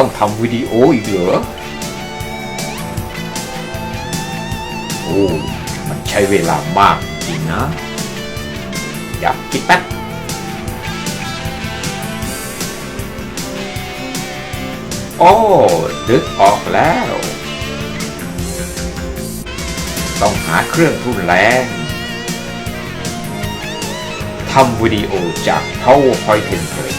ต้องทำวิดีโออีกเหรอ โอ้ มันใช้เวลามากจริงนะ อยากคิดแป๊บโอ้ดึกออกแล้ว ต้องหาเครื่องทุนแรงทำวิดีโอจาก PowerPoint Template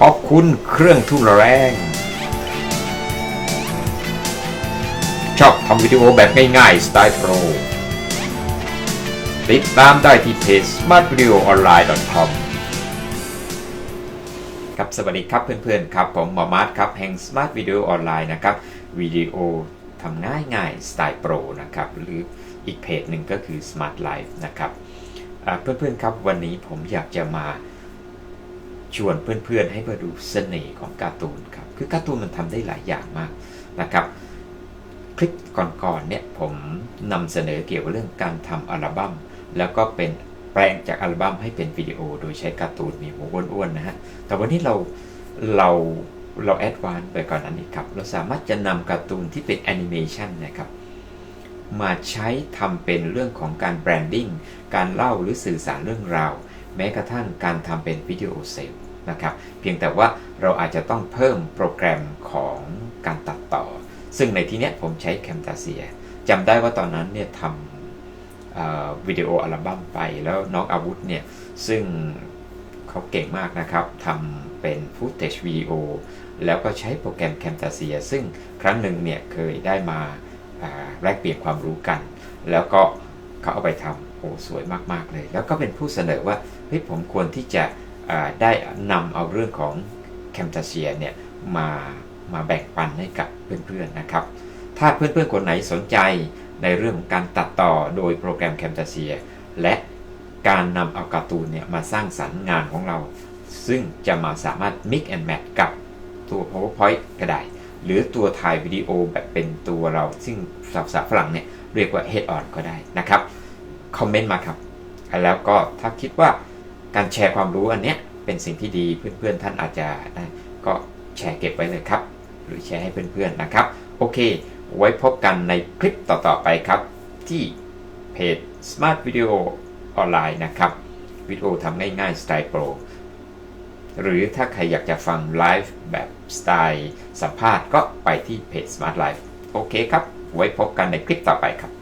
ขอบคุณเครื่องทุ่นแรง ชอบทำวิดีโอแบบง่ายๆ สไตล์โปร ติดตามได้ที่เพจ smartvideoonline.com ครับสวัสดีครับเพื่อนๆครับ ผมหมอมาร์ทครับ แห่ง Smart Video Online นะครับวิดีโอทำง่ายๆ สไตล์โปรนะครับ หรืออีกเพจหนึ่งก็คือ Smart Life นะครับเพื่อนๆครับวันนี้ผมอยากจะมา ชวนเพื่อนๆให้มาดูเสน่ห์ของการ์ตูนครับ คือการ์ตูนมันทำได้หลายอย่างมากนะครับคลิปก่อนๆเนี่ยผมนำเสนอเกี่ยวกับเรื่องการทำอัลบั้มแล้วก็เป็นแปลงจากอัลบั้มให้เป็นวิดีโอ โดยใช้การ์ตูนมีหัวอ้วนๆนะฮะแต่วันนี้เราเราเราแอดวานไปก่อนนั้นอีกครับ เราสามารถจะนำการ์ตูนที่เป็นแอนิเมชันนะครับ มาใช้ทำเป็นเรื่องของการแบรนดิ้ง การเล่าหรือสื่อสารเรื่องราว แม้กระทั่งการทำเป็นวิดีโอเซล นะครับ เพียงแต่ว่าเราอาจจะต้องเพิ่มโปรแกรมของการตัดต่อ ซึ่งในที่นี้ผมใช้ Camtasia จำได้ว่าตอนนั้นเนี่ยทำวิดีโออัลบั้มไปแล้วน้องอาวุธเนี่ย ซึ่งเขาเก่งมากนะครับทำเป็น footage วิดีโอแล้วก็ใช้โปรแกรม Camtasia ซึ่งครั้งหนึ่งเนี่ยเคยได้มาแลกเปลี่ยนความรู้กัน แล้วก็เขาเอาไปทำโอ้สวยมาก ๆ เลย แล้วก็เป็นผู้เสนอว่าเฮ้ยผมควรที่จะ ได้นำเอาเรื่องของ Camtasia เนี่ยมามาแบ่งปันให้กับเพื่อนๆนะครับ ถ้าเพื่อนๆคนไหนสนใจในเรื่องของการตัดต่อโดยโปรแกรม Camtasia และการนำเอาการ์ตูนเนี่ยมาสร้างสรรค์งานของเรา ซึ่งจะมาสามารถ mix and match กับตัว PowerPoint ก็ได้ หรือตัวถ่ายวิดีโอแบบเป็นตัวเรา ซึ่งภาษาฝรั่งเนี่ยเรียกว่า head on ก็ได้นะครับ คอมเมนต์มาครับ แล้วก็ถ้าคิดว่า การแชร์ความรู้อันเนี้ยเป็นสิ่งที่ดีเพื่อนๆท่านอาจจะก็แชร์เก็บไว้เลยครับ หรือแชร์ให้เพื่อนๆนะครับ โอเค ไว้พบกันในคลิปต่อๆไปครับ ที่เพจ Smart Video ออนไลน์นะครับ วิดีโอทำง่ายๆสไตล์โปร หรือถ้าใครอยากจะฟังไลฟ์แบบสไตล์สัมภาษณ์ก็ไปที่เพจ Smart Life โอเคครับ ไว้พบกันในคลิปต่อไปครับ